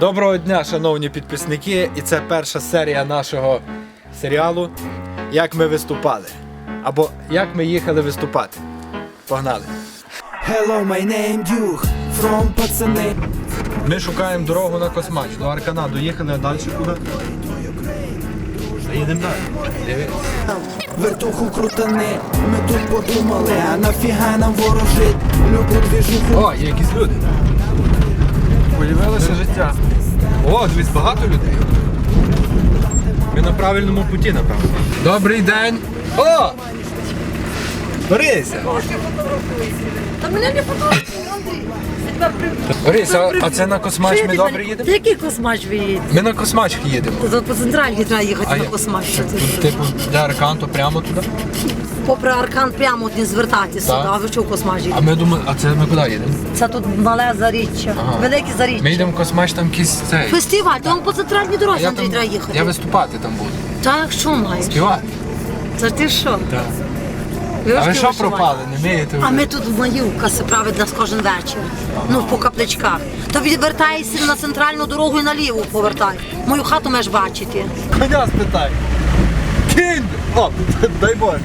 Доброго дня, шановні підписники, і це перша серія нашого серіалу Як ми виступали. Або Як ми їхали виступати. Погнали! Hello, my name Duke From пацани Ми шукаємо дорогу на Космач. До Аркана доїхали, а далі куди? Їдемо далі. Вертуху крутани Ми тут подумали, а нафіга нам ворожить Любу двіжуху О, є якісь люди. Появилося життя. О, дивись, багато людей. Ми на правильному путі, напевно. Добрий день. О! Борися! Та мене не фотографує, Андрій. Я тебе при- Борис, а, а це на Космач ми добре їдемо? Який космач ви їдете? Ми на Космач їдемо. По центральній треба їхати А на я- космач. Що ти що? Типу, для Арканту прямо туди. Попри аркан прямо от не звертатися сюди, а ви що в космач А їдете? ми думали, а це ми куди їдемо? Це тут мале заріччя, Ага. велике Ми заріччя. йдемо в Космач, там якийсь цей. Фестиваль, то вам по центральній дорозі, Андрій, там, треба їхати. я виступати там буду. Так, що маєш? Співати. Це ти що? Так. А ви що пропали? Не вмієте? А ми тут в Маївка се править нас кожен вечір. Ну, по капличках. То відвертаєшся на центральну дорогу і наліво повертай. Мою хату маєш бачити. Коня спитай. Кінь! О, дай Боже.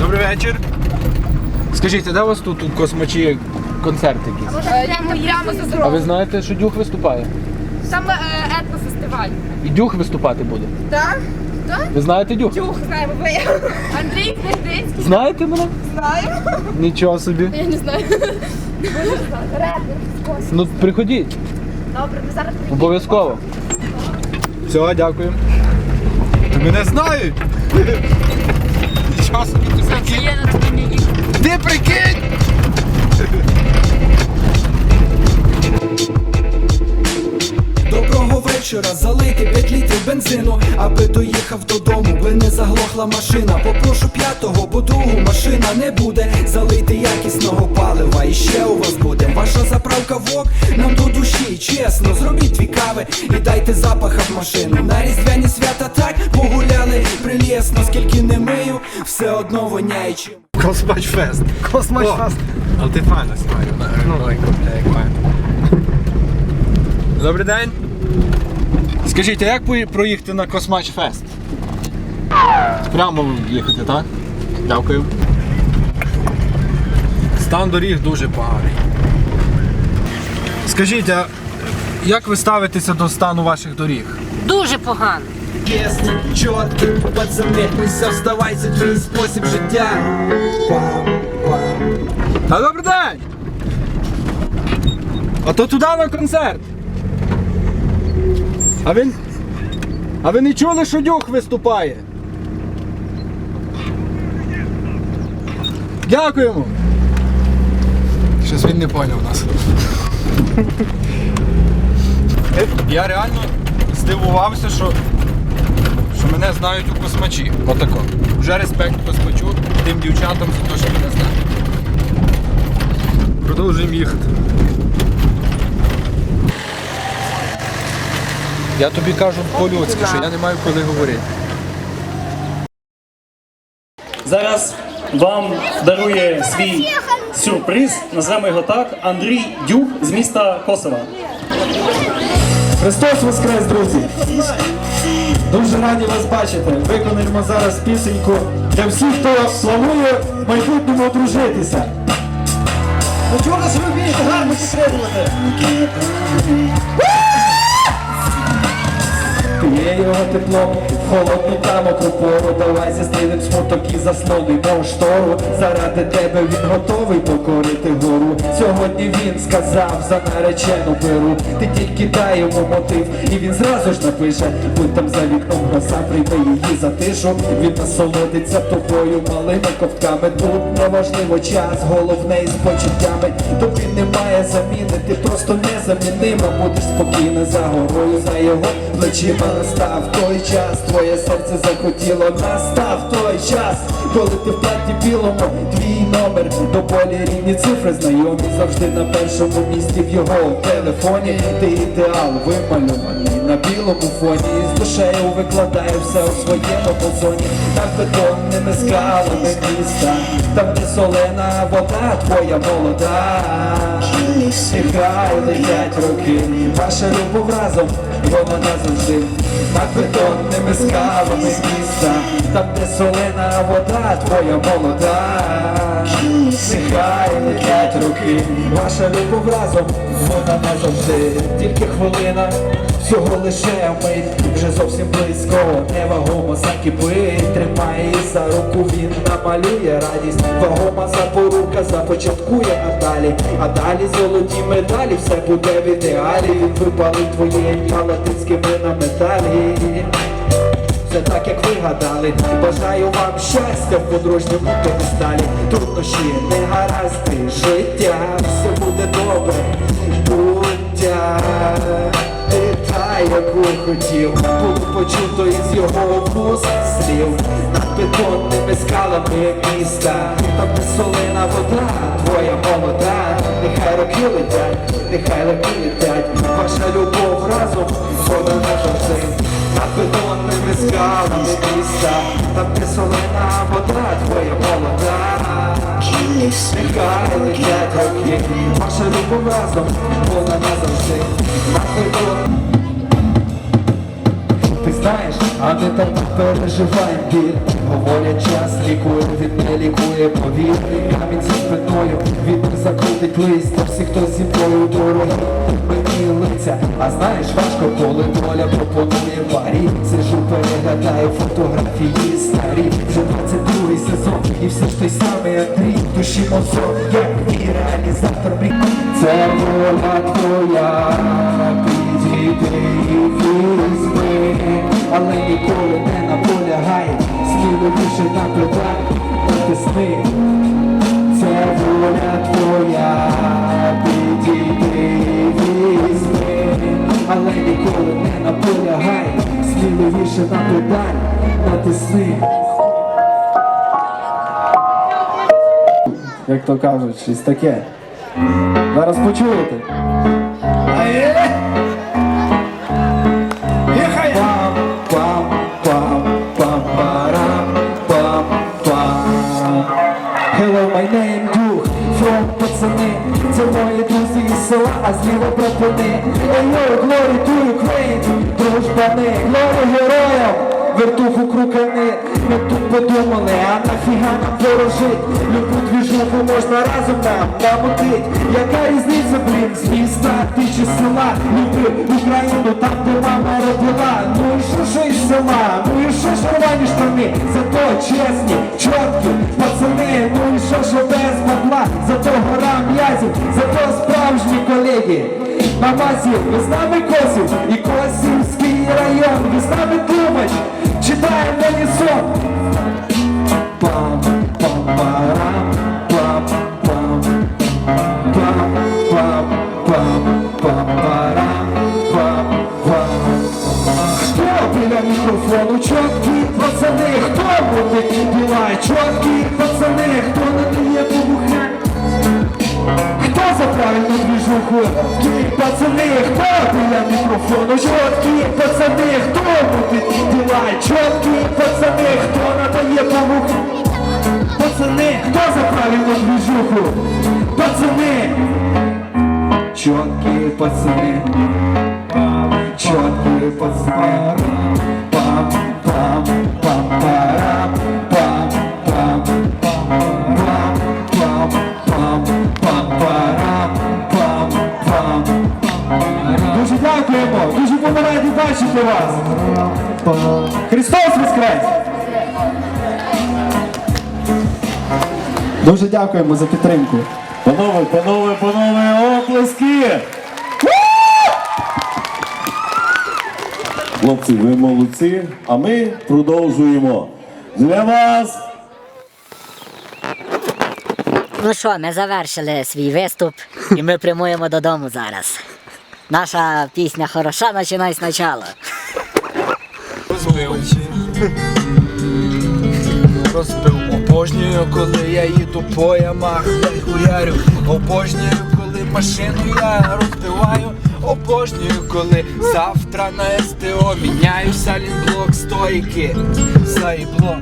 Добрий вечір. Скажіть, а де у вас тут у космачі концерт якийсь? Прямо, прямо за А ви знаєте, що Дюх виступає? Саме е, етнофестиваль. І Дюх виступати буде. Так? Ви знаєте Дюх? Чух, знаємо ви. Андрій Книждинський. Знаєте мене? Знаю. Нічого собі. Я не знаю. Репер. Ну приходіть, Добре, ми зараз приїдемо. обов'язково. Все, дякую. Ти мене знають. Нічого собі ти прикинь. Ти прикинь! Доброго вечора, залити 5 літрів бензину, аби доїхав додому, би не заглохла машина. Попрошу п'ятого, бо другу машина не буде. Залити якісного палива, і ще у вас буде. Ваша заправка вок нам до душі, чесно, зробіть дві кави і дайте запаха в машину. На різдвяні свята так погуляли прилєсно, скільки не мию, все одно воняє чим. Космач фест. Космач Фест. Але ти файно. Як файно. Добрий день. Скажіть, а як проїхати на Космач Фест? Прямо їхати, так? Дякую. Стан доріг дуже поганий. Скажіть, а як ви ставитеся до стану ваших доріг? Дуже погано. Ясно, чіткий, пацани, все вставайте, твій спосіб життя. Пам, пам. А добрий день! А то туди на концерт. А він. А ви не чули, що дюх виступає? Дякуємо! Щось він не поняв нас. Я реально здивувався, що, що мене знають у космачі. Отако. Вже респект космачу тим дівчатам за те, що мене знають. Продовжуємо їхати. Я тобі кажу по-людськи, що я не маю коли говорити. Зараз вам дарує свій сюрприз, назвемо його так, Андрій Дюх з міста Косова. Христос Воскрес, друзі! Дуже раді вас бачити. Виконаємо зараз пісеньку для всіх, хто планує в майбутньому одружитися. Ну чого ж ви вмієте гарно підтримувати? Є його тепло, холодну тамоку пору Давай застелим смуток і заслонимо штору. Заради тебе він готовий покорити гору. Сьогодні він сказав за наречену беру Ти тільки дай йому мотив і він зразу ж напише. Будь там за вікном гроса, прийми її за тишу. Він насолодиться тобою малими ковтками. Тут неважливо час, головне із почуттями. Тобі немає заміни, ти просто незамінима Будеш спокійна за горою, за його плечима Настав той час, твоє серце захотіло Настав той час, коли ти в платі білому Твій номер до болі рівні цифри знайомі Завжди на першому місці в його телефоні. Ти ідеал вимальований на білому фоні з душею викладає все у своєму позоні Так бетонними скалами міста там де солена вода твоя молода. Нехай летять роки, ваша любов разом, вона назавжди над бетонними скалами міста, там де солена вода твоя молода. Нехай летять руки, ваша любов разом, вона назавжди, тільки хвилина, всього лише мить, вже зовсім близько, невагомо закипить, тримає її за руку, він намалює радість, вагома запорука започаткує а далі, а далі золоті медалі, все буде в ідеалі, він випалить твоє ім'я латинськими на металі. Все так, як ви гадали, бажаю вам щастя в подружньому п'єдесталі. Труднощі, негаразди, життя, хотів, було почуто із його вуст слів. Над бетонними скалами міста, там де солена вода, твоя молода. Нехай роки летять, нехай роки летять, ваша любов разом, вона назавжди над бетонними скалами міста, там де солена вода твоя молода. Нехай летять роки, ваша любов разом, вона назавжди. Знаєш, а ми так переживаєм біль Говорять, час лікує, він не лікує, повір Камінь за спиною, вітер закрутить листя Всі, хто зі мною дорогі, мені лиця А знаєш, важко, коли доля пропонує парі. Сижу, переглядаю фотографії старі. Вже 22 сезон, і все ж той самий Андрій. Душі мозок, як і реалізатор мрій. Це воля твоя, підійди і візьми але ніколи не наполягай, сміливіше наперед натисни. Це воля твоя, підійди візьми, але ніколи не наполягай, сміливіше на педаль натисни. Як то кажуть, щось таке. Зараз почуєте. Зліва пропони. Ой, glory to Ukraine, дружбани, glory героям, вертуху крукани. Ми тут подумали, а нафіга нам ворожить? Любу двіжуху можна разом нам намотить. Яка різниця, блін, з міста ти чи села? Люби Україну там, де мама родила. Ну і що що із села? Ну і що ж рвані штани? Зато чесні, чіткі, пацани, ну і що ж без бабла? Зато гора м'язів, зато колеги. Мамасів, ви з нами косів і район, ви з нами думач, читаємо лісок. Пам, пам, парам, пам, пам, пам, пам, пам, пам, парам, Ті пацани, хто біля мікрофону? Чоткі пацани, хто буде діла? Чоткі пацани, хто надає побухань? Пацани, хто за правильну движуху? Пацани! Чоткі пацани, чоткі пацани, пам, пам, пам, пам, бачити вас. Христос Воскрес! Дуже дякуємо за підтримку. Панове, панове, панове, оплески! Хлопці, ви молодці, а ми продовжуємо. Для вас Ну що, ми завершили свій виступ і ми прямуємо додому зараз. Наша пісня хороша, починай спочатку. Розбив. Обожнюю, коли я їду по ямах, я хуярю. Обожнюю, коли машину я розбиваю. Обожнюю, коли завтра на СТО міняю салінблок стойки. Заїбло.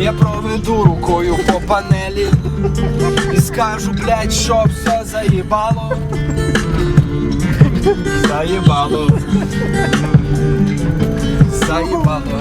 Я проведу рукою по панелі І скажу, блядь, що все заїбало Заїбало Заїбало